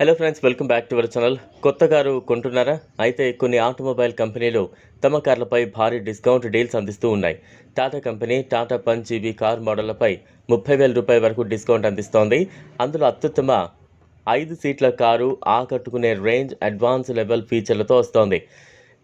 Hello friends welcome back to our channel కొత్త car కొంటున్నారా? అయితే కొన్ని ఆటోమొబైల్ కంపెనీలు తమ కార్లపై భారీ డిస్కౌంట్ డీల్స్ అందిస్తూ ఉన్నాయి. Tata company Tata Punch EV car మోడళ్ళపై ముప్పై వేల రూపాయల వరకు డిస్కౌంట్ అందిస్తోంది. అందులో అత్యుత్తమ ఐదు సీట్ల కారు ఆకట్టుకునే రేంజ్ అడ్వాన్స్ లెవెల్ ఫీచర్లతో వస్తోంది.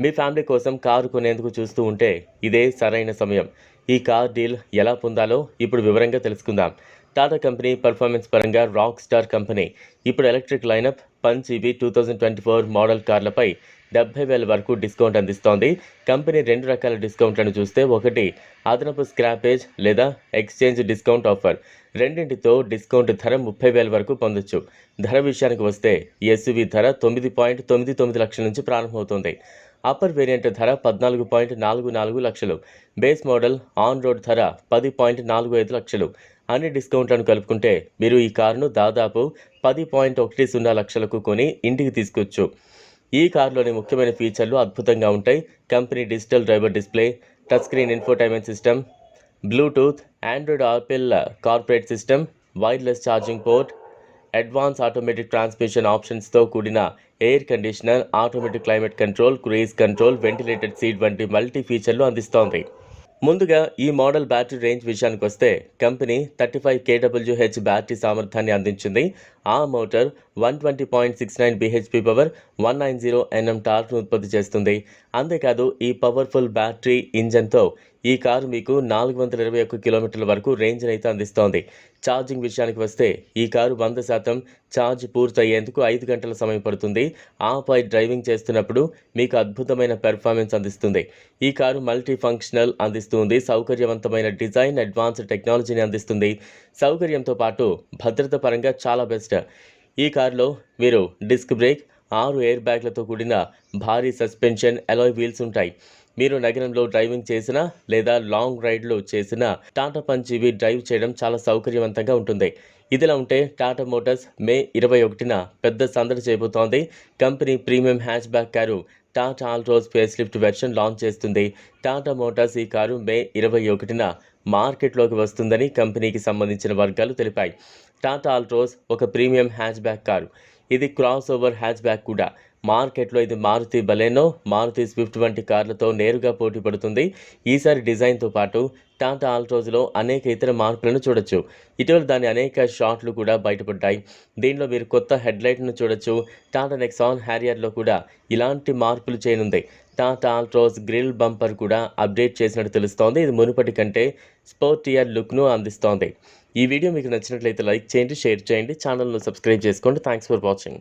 మీ ఫ్యామిలీ కోసం కారు కొనేందుకు చూస్తూ ఉంటే ఇదే సరైన సమయం. ఈ కార్ డీల్ ఎలా పొందాలో ఇప్పుడు వివరంగా తెలుసుకుందాం. టాటా కంపెనీ పర్ఫార్మెన్స్ పరంగా రాక్ స్టార్ కంపెనీ. ఇప్పుడు electric lineup Punch EV two thousand twenty four model కార్లపై డెబ్బై వేల వరకు డిస్కౌంట్ అందిస్తోంది. కంపెనీ రెండు రకాల డిస్కౌంట్లను చూస్తే ఒకటి అదనపు స్క్రాపేజ్ లేదా ఎక్స్చేంజ్ డిస్కౌంట్ ఆఫర్. రెండింటితో డిస్కౌంట్ ధర ముప్పై వేల వరకు పొందొచ్చు. ధర విషయానికి వస్తే ఎస్యువి ధర తొమ్మిది పాయింట్ తొమ్మిది తొమ్మిది లక్షల నుంచి ప్రారంభమవుతుంది. అప్పర్ వేరియంట్ ధర పద్నాలుగు పాయింట్ నాలుగు నాలుగు లక్షలు. బేస్ మోడల్ ఆన్ రోడ్ ధర పది పాయింట్ నాలుగు ఐదు లక్షలు. అన్ని డిస్కౌంట్లను కలుపుకుంటే మీరు ఈ కారును దాదాపు పది పాయింట్ ఒకటి సున్నా లక్షలకు కొని ఇంటికి తీసుకొచ్చు. ఈ కారులోని ముఖ్యమైన ఫీచర్లు అద్భుతంగా ఉంటాయి. Company digital driver display touch screen infotainment system Bluetooth Android Apple corporate system wireless charging port advance automatic transmission ఆప్షన్స్తో కూడిన air conditioner automatic climate control cruise control ventilated seat వంటి మల్టీ ఫీచర్లు అందిస్తోంది. ముందుగా ఈ మోడల్ బ్యాటరీ రేంజ్ విషయానికి వస్తే company thirty five KWH battery సామర్థ్యాన్ని అందించింది. ఆ motor one twenty point six nine BHP power one nine zero NM టార్క్ను ఉత్పత్తి చేస్తుంది. అంతేకాదు ఈ పవర్ఫుల్ బ్యాటరీ ఇంజన్తో ఈ కారు మీకు నాలుగు వందల ఇరవై ఒక్క కిలోమీటర్ల వరకు రేంజ్ అయితే అందిస్తోంది. ఛార్జింగ్ విషయానికి వస్తే ఈ కారు వంద శాతం ఛార్జ్ పూర్తయ్యేందుకు ఐదు గంటల సమయం పడుతుంది. ఆపై డ్రైవింగ్ చేస్తున్నప్పుడు మీకు అద్భుతమైన పెర్ఫార్మెన్స్ అందిస్తుంది. ఈ కారు మల్టీ ఫంక్షనల్ అందిస్తుంది. సౌకర్యవంతమైన డిజైన్ అడ్వాన్స్డ్ టెక్నాలజీని అందిస్తుంది. సౌకర్యంతో పాటు భద్రత పరంగా చాలా బెస్ట్ ఈ కారులో మీరు డిస్క్ బ్రేక్ ఆరు ఎయిర్ బ్యాగ్లతో కూడిన భారీ సస్పెన్షన్ అలాయ్ వీల్స్ ఉంటాయి. మీరు నగరంలో డ్రైవింగ్ చేసినా లేదా లాంగ్ రైడ్లు చేసినా టాటా పంచ్ ఇవి డ్రైవ్ చేయడం చాలా సౌకర్యవంతంగా ఉంటుంది. ఇదిలా ఉంటే టాటా మోటార్స్ మే ఇరవై ఒకటిన పెద్ద సందడి చేయబోతోంది. Company premium hatchback car Tata Altroz facelift version launch చేస్తుంది. టాటా మోటార్స్ ఈ కారు మే ఇరవై ఒకటిన మార్కెట్లోకి వస్తుందని కంపెనీకి సంబంధించిన వర్గాలు తెలిపాయి. టాటా ఆల్ట్రోస్ ఒక ప్రీమియం హ్యాచ్ బ్యాక్ కారు. ఇది క్రాస్ ఓవర్ హ్యాచ్ బ్యాక్ కూడా. మార్కెట్లో ఇది మారుతి బలెనో మారుతి స్విఫ్ట్ వంటి కార్లతో నేరుగా పోటీ పడుతుంది. ఈసారి డిజైన్తో పాటు టాటా ఆల్ట్రోజ్లో అనేక ఇతర మార్పులను చూడొచ్చు. ఇటీవల దాని అనేక షాట్లు కూడా బయటపడ్డాయి. దీనిలో మీరు కొత్త హెడ్లైట్ను చూడొచ్చు. టాటా నెక్సాన్ హ్యారియర్లో కూడా ఇలాంటి మార్పులు చేయనుంది. టాటా ఆల్ట్రోజ్ గ్రిల్ బంపర్ కూడా అప్డేట్ చేసినట్టు తెలుస్తోంది. ఇది మునుపటి కంటే స్పోర్టియర్ లుక్ను అందిస్తోంది. ఈ వీడియో మీకు నచ్చినట్లయితే లైక్ చేయండి షేర్ చేయండి. ఛానల్ను సబ్స్క్రైబ్ చేసుకోండి. Thanks for watching.